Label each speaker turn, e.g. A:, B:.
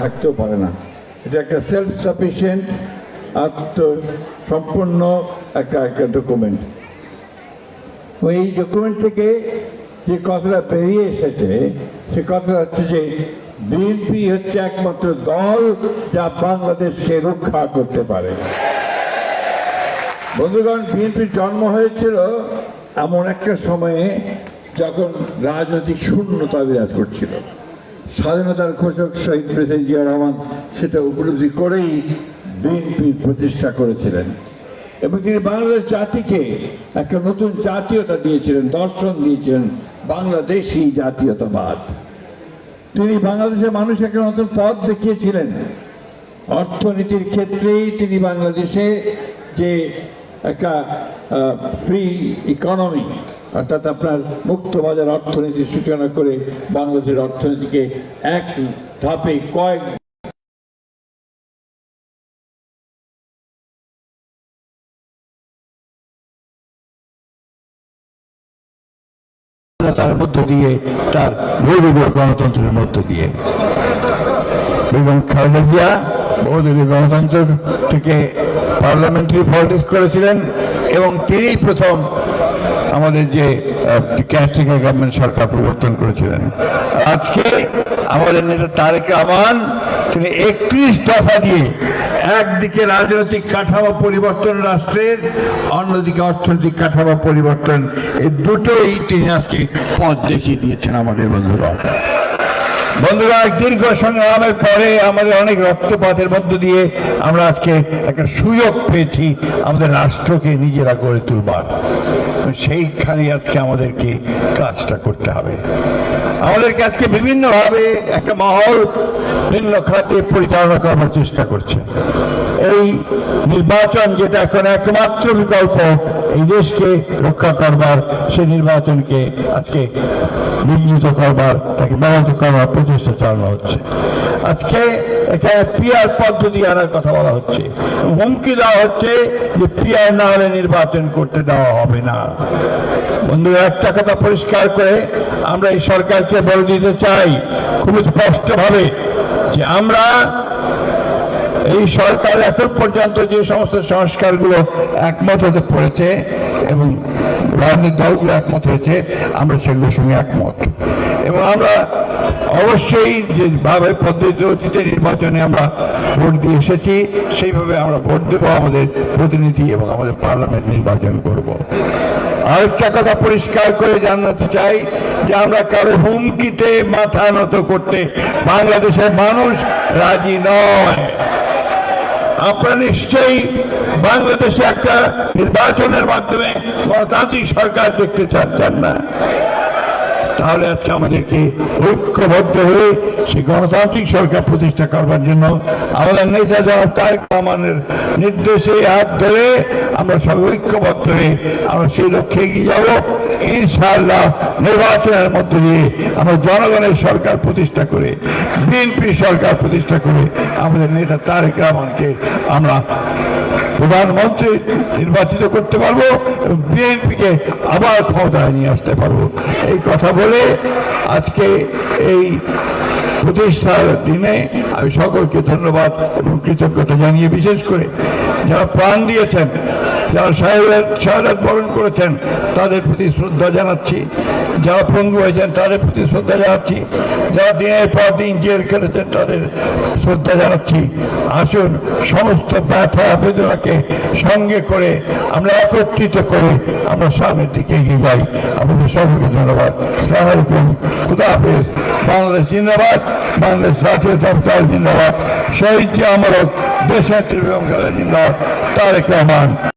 A: থাকতেও পারে না। এটা একটা সেলফ সাফিসিয়েন্ট আত্ম সম্পূর্ণ একটা একটা ডকুমেন্ট ওই ডকুমেন্ট থেকে যে কথাটা বেরিয়ে এসেছে, সে কথাটা হচ্ছে যে বিএনপি হচ্ছে একমাত্র দল যা বাংলাদেশকে রক্ষা করতে পারে। বন্ধুগণ বিএনপির জন্ম হয়েছিল এমন একটা সময়ে যখন রাজনৈতিক শূন্যতা বিরাজ করছিল। স্বাধীনতার ঘোষক শহীদ প্রেসিডেন্ট জিয়া রহমান সেটা উপলব্ধি করেই বিএনপি প্রতিষ্ঠা করেছিলেন। এবং তিনি বাংলাদেশ জাতিকে একটা নতুন জাতীয়তা দিয়েছিলেন, দর্শন দিয়েছিলেন, বাংলাদেশি জাতীয়তাবাদ। তিনি বাংলাদেশের মানুষ একটা নতুন পথ দেখিয়েছিলেন। অর্থনীতির ক্ষেত্রেই তিনি বাংলাদেশে যে একটা ফ্রি ইকোনমি অর্থাৎ আপনার মুক্ত বাজার অর্থনীতির সূচনা করে বাংলাদেশের অর্থনীতিকে এক ধাপে কয়েক
B: তার মধ্য দিয়ে তার বহুদলীয় গণতন্ত্রের মধ্য দিয়ে। বেগম খালেদা জিয়া বহুদলীয় গণতন্ত্র থেকে পার্লামেন্টারি পলিটিক্স করেছিলেন এবং তিনি প্রথম আমাদের যে ক্যাস্টিকা গভর্নমেন্ট সরকার প্রবর্তন করেছিলেন। আজকে আমাদের নেতা তারেক রহমান, তিনি একত্রিশ দফা দিয়ে একদিকে রাজনৈতিক কাঠামো পরিবর্তন রাষ্ট্রের, অন্যদিকে অর্থনৈতিক কাঠামো পরিবর্তন, এই দুটোই তিনি আজকে পথ দেখিয়ে দিয়েছেন আমাদের বন্ধুরা। বন্ধুরা, দীর্ঘ সংগ্রামের পরে আমাদের অনেক রক্তপাতের মধ্য দিয়ে আমরা আজকে একটা সুযোগ পেয়েছি আমাদের রাষ্ট্রকে নিজেরা গড়ে তুলবার। সেইখানে আজকে আমাদেরকে কাজটা করতে হবে। আমাদেরকে আজকে বিভিন্নভাবে একটা মহল ভিন্ন খাতে পরিচালনা করার চেষ্টা করছে। এই নির্বাচন যেটা এখন একমাত্র বিকল্প এই দেশকে রক্ষা করবার, সেই নির্বাচনকে আজকে বিঘ্নিত করবার, তাকে ব্যাহত করবার প্রচেষ্টা চালানো হচ্ছে। আজকে এখানে পিয়ার পদ্ধতি আনার কথা বলা হচ্ছে। হুমকি দেওয়া হচ্ছে যে পিয়ার না হলে নির্বাচন করতে দেওয়া হবে না। বন্ধুরা, একটা কথা পরিষ্কার করে আমরা এই সরকারকে বলে দিতে চাই খুব স্পষ্টভাবে যে আমরা এই সরকার এখন পর্যন্ত যে সমস্ত সংস্কারগুলো একমত হতে পড়েছে এবং রাজনৈতিক দলগুলো একমত হয়েছে, আমরা সেগুলোর সঙ্গে একমত এবং আমরা অবশ্যই যেভাবে পদ্ধতি অতীতে নির্বাচনে আমরা ভোট দিয়ে এসেছি, সেইভাবে আমরা ভোট দেবো আমাদের প্রতিনিধি এবং আমাদের পার্লামেন্ট নির্বাচন করব। আরেকটা কথা পরিষ্কার করে জানাতে চাই যে আমরা কারও হুমকিতে মাথা নত করতে বাংলাদেশের মানুষ রাজি নয়। আপনারা নিশ্চয়ই বাংলাদেশে একটা নির্বাচনের মাধ্যমে গণতান্ত্রিক সরকার দেখতে চাচ্ছেন না। তাহলে আজকে আমাদেরকে ঐক্যবদ্ধ হয়ে সেই গণতান্ত্রিক সরকার প্রতিষ্ঠা করবার জন্য আমাদের নেতা যারা তারেক রহমানের নির্দেশে হাত ধরে আমরা সব ঐক্যবদ্ধ হয়ে আমরা সেই লক্ষ্যে এগিয়ে যাব। ইনশাআল্লাহ নির্বাচনের মধ্য দিয়ে আমরা জনগণের সরকার প্রতিষ্ঠা করে বিএনপি সরকার প্রতিষ্ঠা করে আমাদের নেতা তারেক রহমানকে আমরা প্রধানমন্ত্রী নির্বাচিত করতে পারব বিএনপিকে আবার ক্ষমতায় নিয়ে আসতে পারব। এই কথা বলে আজকে এই প্রতিষ্ঠার দিনে আমি সকলকে ধন্যবাদ এবং কৃতজ্ঞতা জানিয়ে বিশেষ করে যারা প্রাণ দিয়েছেন যারা শাহাদ বরণ করেছেন, তাদের প্রতি শ্রদ্ধা জানাচ্ছি। যারা পঙ্গু হয়েছেন, তাদের প্রতি শ্রদ্ধা জানাচ্ছি। যারা দিনের পর দিন জেল খেলেছেন, তাদের শ্রদ্ধা জানাচ্ছি। আসুন, সমস্ত ব্যথা বেদনাকে সঙ্গে করে, আমরা একত্রিত করে আমরা সামনের দিকে এগিয়ে যাই। আমাদের সকলকে ধন্যবাদ। সালাম আলাইকুম। খুদা হাফেজ। বাংলাদেশ জিন্দাবাদ, বাংলাদেশ জাতীয় দপ্তর জিন্দাবাদ। শহীদ যে আমার দেশের ত্রিবেঙ্গলা জিন্দাবাদ। তারেক রহমান।